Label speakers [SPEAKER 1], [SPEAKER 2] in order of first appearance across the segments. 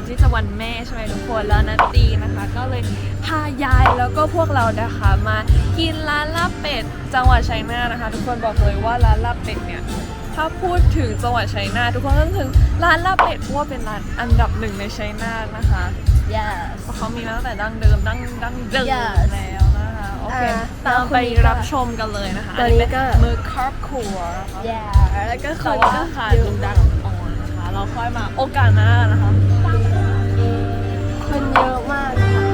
[SPEAKER 1] อนที่จะวันแม่ใช่ไหมทุกคนแล้วนัตตีนะคะ ก็เลยพายายแล้วก็พวกเรานะคะมากินร้านลาบเป็ดจังหวัดชัยนาทนะคะ ทุกคนบอกเลยว่าร้านลาบเป็ดเนี่ยถ้าพูดถึงจังหวัดชัยนาททุกคนก็นึกถึงร้านลาบเป็ดเพราะว่าเป็นร้านอันดับหนึ่งในชัยนาทนะคะ
[SPEAKER 2] yes
[SPEAKER 1] เพราะเขามีมาตั้งแต่ดั้งเดิมดั้งดั้งเดิม
[SPEAKER 2] Yes
[SPEAKER 1] แล้วนะคะโอเค
[SPEAKER 2] อ่า
[SPEAKER 1] ตามไป
[SPEAKER 2] ตามคนนี้ก็
[SPEAKER 1] รับชมกันเลยนะคะ
[SPEAKER 2] ตอนนี้ก็
[SPEAKER 1] เป็มือครอบครัวนะคะ
[SPEAKER 2] yeah แล้วก็ค
[SPEAKER 1] แต่
[SPEAKER 2] น
[SPEAKER 1] ว่า
[SPEAKER 2] ก็
[SPEAKER 1] ขาด
[SPEAKER 2] เย
[SPEAKER 1] ลุ
[SPEAKER 2] อะ
[SPEAKER 1] งดังอ่อนนะคะเราค่อยมาโอกาสหน้านะคะ
[SPEAKER 2] คนเยอะมากนะคะ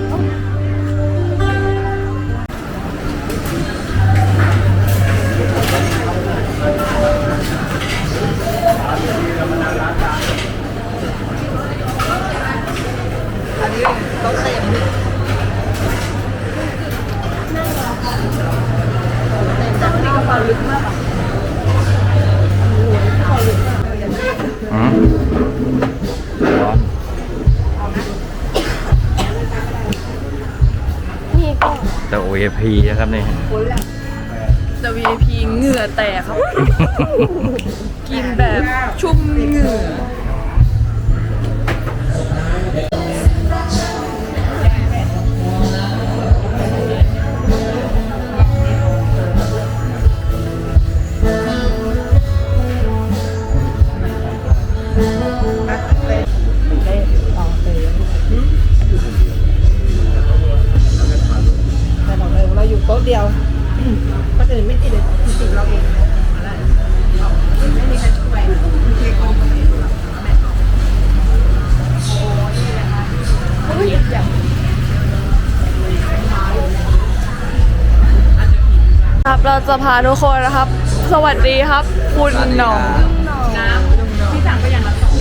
[SPEAKER 3] อื แต่ OAP นะครับเนี่ย
[SPEAKER 1] แต่ VIP เหงื่อแตกครับ กินแบบชุ่มเหงื่อ
[SPEAKER 4] เราอยู่โต๊ะเดียวคนอื่นไม่ติดเลยติดเราเองอะไรไม่มีใครช่วยเทคโอมเองแม่
[SPEAKER 1] ครับเราจะพาทุกคนนะครับ สวัสดีครับ คุณหน่อง
[SPEAKER 4] ที่สั่งไปอย่างละสอง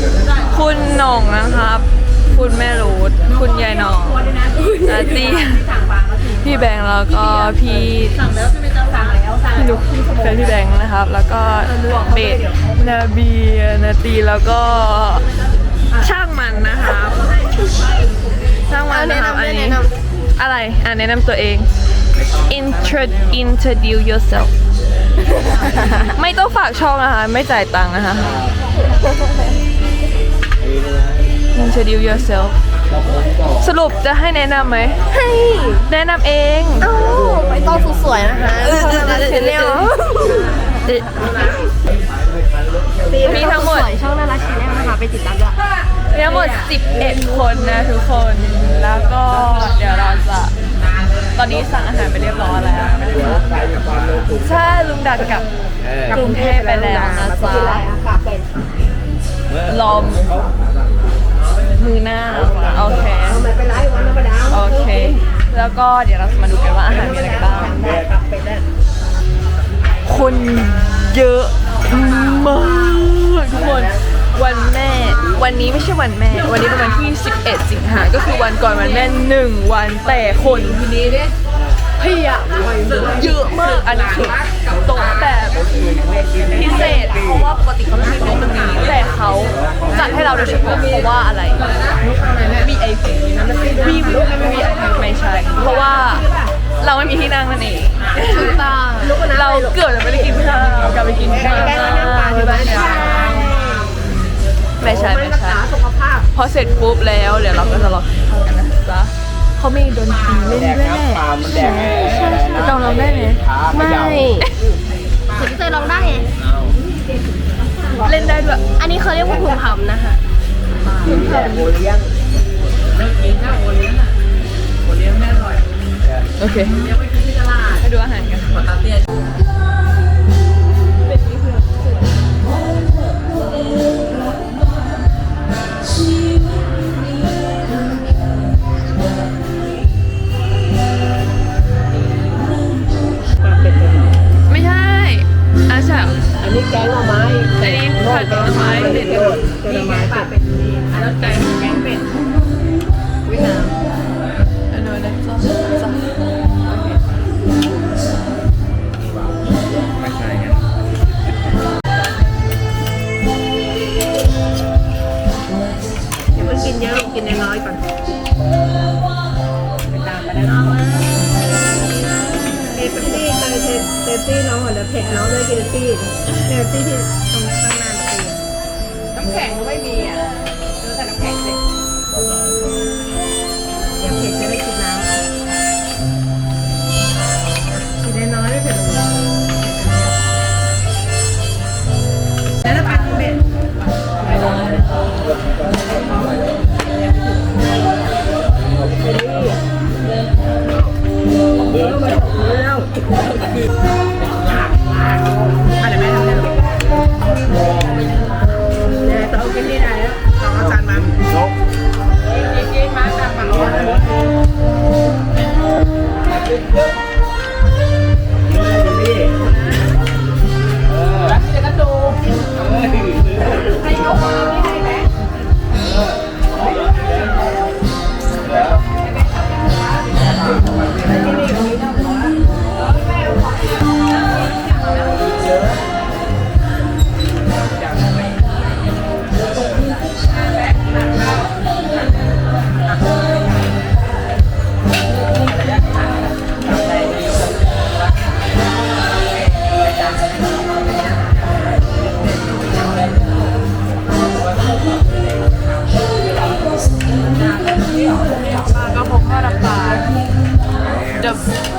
[SPEAKER 1] คุณหน่องนะครับ คุณแม่รูดคุณยายหน่อง
[SPEAKER 4] ตัวด้วยนะ
[SPEAKER 1] อาตี
[SPEAKER 4] ที่สั่งวางแล้วที
[SPEAKER 1] พี่แบงค์แล้วก็พี่
[SPEAKER 4] สั่งแล้วใช่ไหมจ๊ะสั่งแล้วสั่ง
[SPEAKER 1] พี่นุกแฟนพี่แบงค์นะครับ แล้วก็เบสนาบีนาตีแล้วก็ช่างมันนะครับช่างมันนะครับอันนี้อะไรอะแนะนำตัวเอง Intro introduce yourself ไม่ต้องฝากช่องนะคะ ไม่จ่ายตังค์นะคะ Introduce yourself สรุปจะให้แนะนำไหม
[SPEAKER 2] ให้
[SPEAKER 1] แนะนำเอง
[SPEAKER 2] เอ้าไปต้องสวยๆนะคะคนละชแนล
[SPEAKER 1] มีทั้งหมด
[SPEAKER 2] สวยช่องน่ารักชแนลนะคะ ไปติดตามด้วย
[SPEAKER 1] มีทั้งหมด 11 คนนะทุกคน แล้วก็เดี๋ยวเราจะ ตอนนี้สั่งอาหารไปเรียบร้อยแล้วนะคะใช่ลุงดักกลับกรุงเทพไปแล้วนะจ๊ะ
[SPEAKER 2] กินอะไรอะค่ะเป็ด
[SPEAKER 1] ลอม มือหน้าโอเค
[SPEAKER 4] ไม่เป็นไรวันธรรมดา
[SPEAKER 1] โอเค แล้วก็เดี๋ยวเราจะมาดูกันว่าอาหารมีอะไรบ้าง คนเยอะมากทุกคน วันแม่ วันนี้ไม่ใช่วันแม่ วันนี้เป็นวันที่ 11 สิงหา ก็คือวันก่อนวันแม่หนึ่งวันแต่คนทีนี้เนี่ย พียบเยอะมากอันนี้คือโต๊ะแบบพิเศษ เพราะว่าปกติเขาไม่มีต๊ะตรงนี้แต่เขาจัดให้เราโดยเฉพาะเพราะว่าอะไร VIP VIP ไม่ใช่ เพราะว่าเราไม่มีที่นั่งนั่นเอง
[SPEAKER 2] ถูกต้อง
[SPEAKER 1] เราเกือบจะไม่ได้กินข้าวกลับไปกินข้าวที่บ้านยายไม่ใช่ไม่
[SPEAKER 4] รัก
[SPEAKER 1] ใช่
[SPEAKER 4] ษาสุขภาพ
[SPEAKER 1] พอเสร็จปุ๊บแล้วเดี๋ยวเราก็จะรอกินข้าวกันนะจ๊ะ เขามีดนตรีเล่นด้วยแหละใช่ใช่ลองลองได้ไหม
[SPEAKER 2] ไม่ถึงจะลองได้ไง
[SPEAKER 1] เล่นได้ด้วย
[SPEAKER 2] อันนี้เขาเรียกว่าหุ่นผำนะคะ
[SPEAKER 4] โอเลี้ยงเลิกกินนะโอเลี้ยงอะโอเลี้ยงแม่อร่อย
[SPEAKER 1] โอเค
[SPEAKER 4] เลี้ยงไปกินที่ตลาด
[SPEAKER 1] ไปดูอาหารกัน
[SPEAKER 4] ปกติ
[SPEAKER 1] ไม่ ผัดไม้เป็ด
[SPEAKER 4] โดดหน่ไม้ผัดเป็ดอันนั้นแกงแกงเป็ดวินาม
[SPEAKER 1] อันนู้นนะจ๊ะจ๊ะ
[SPEAKER 3] ไม่ใช่ไง
[SPEAKER 4] อย่าเพิ่งกินเยอะกินน้อยก่อนไปตามไปได้เอฟซี่เตยเตยซี่น้องเหมือนเผ็ดน้องเลยกินซี่เตยซี่ที่ตรงข้างหน้า ตี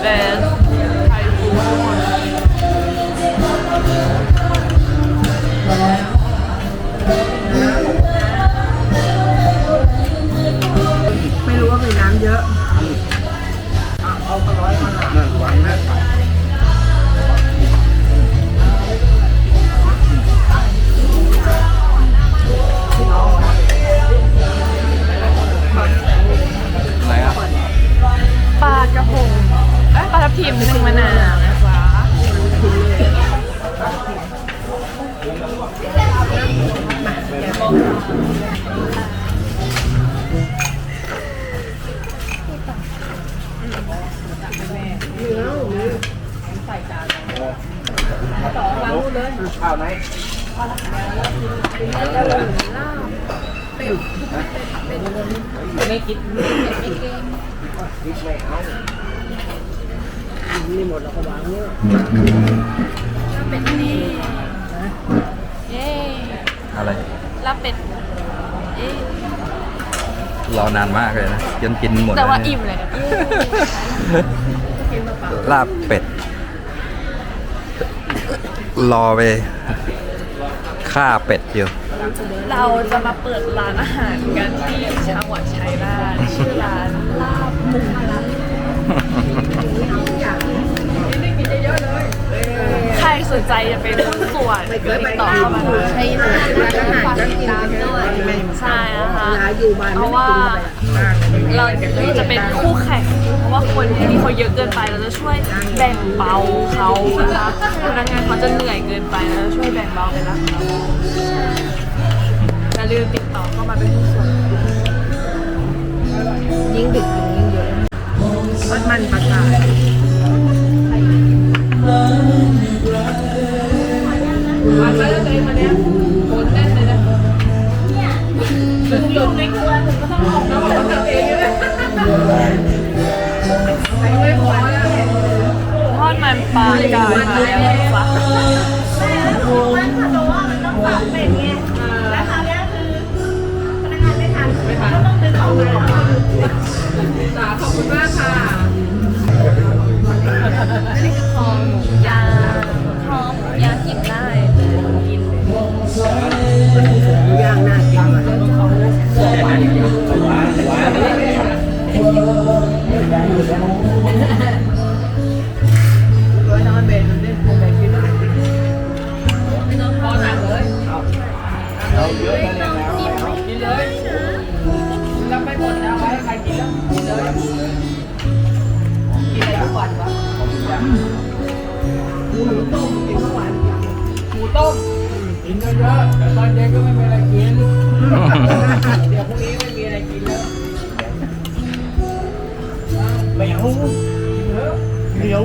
[SPEAKER 4] 对。 เย้อะไรลา
[SPEAKER 3] บ
[SPEAKER 1] เป็ดเย้
[SPEAKER 3] รอนานมากเลยนะจนกินหมด
[SPEAKER 1] แต่ว่า
[SPEAKER 3] ล้
[SPEAKER 1] อิ่
[SPEAKER 3] เนี่ย
[SPEAKER 1] มเลยเนี่ย
[SPEAKER 3] ลาบเป็ด รอไป ฆ่าเป็ดอยู่
[SPEAKER 1] เราจะมาเปิดร้านอาหารกันที่จังหวัดชัยนาทชื่อร้านลาบหมูใครสนใจจะเป็นหุ้นส่วนติดต่อเข้ามาได้
[SPEAKER 4] ใช่ไหมร้านอาหารก็กินด้วย
[SPEAKER 1] ใช่นะคะ
[SPEAKER 4] เวลาอยู่บ้าน
[SPEAKER 1] เพ
[SPEAKER 4] ไม่
[SPEAKER 1] ราะ
[SPEAKER 4] ได้
[SPEAKER 1] ว่า
[SPEAKER 4] กินเลย
[SPEAKER 1] เราจะเป็นคู่แข่ง เยอะเกินไปเราจะช่วยแบ่งเบาเขานะคะพนักงานเขาจะเหนื่อยเกินไปเราจะช่วยแบ่งเบาไปละเขาอย่าลืมติดต่อเข้ามาเป็นผู้นส่วน
[SPEAKER 4] ยิ่งดึกยิ่งเยอะทอดมันปลากายวันแล้วตัวเองมาเนี้ยโคนแน่นเลยนะอยู่ในครัวถึงก็ต้องออกน้ำมันทำเองเลยไม่พอแล้ว
[SPEAKER 1] ทอดมันปลากายมาแล้วนะคะูเห
[SPEAKER 4] นียว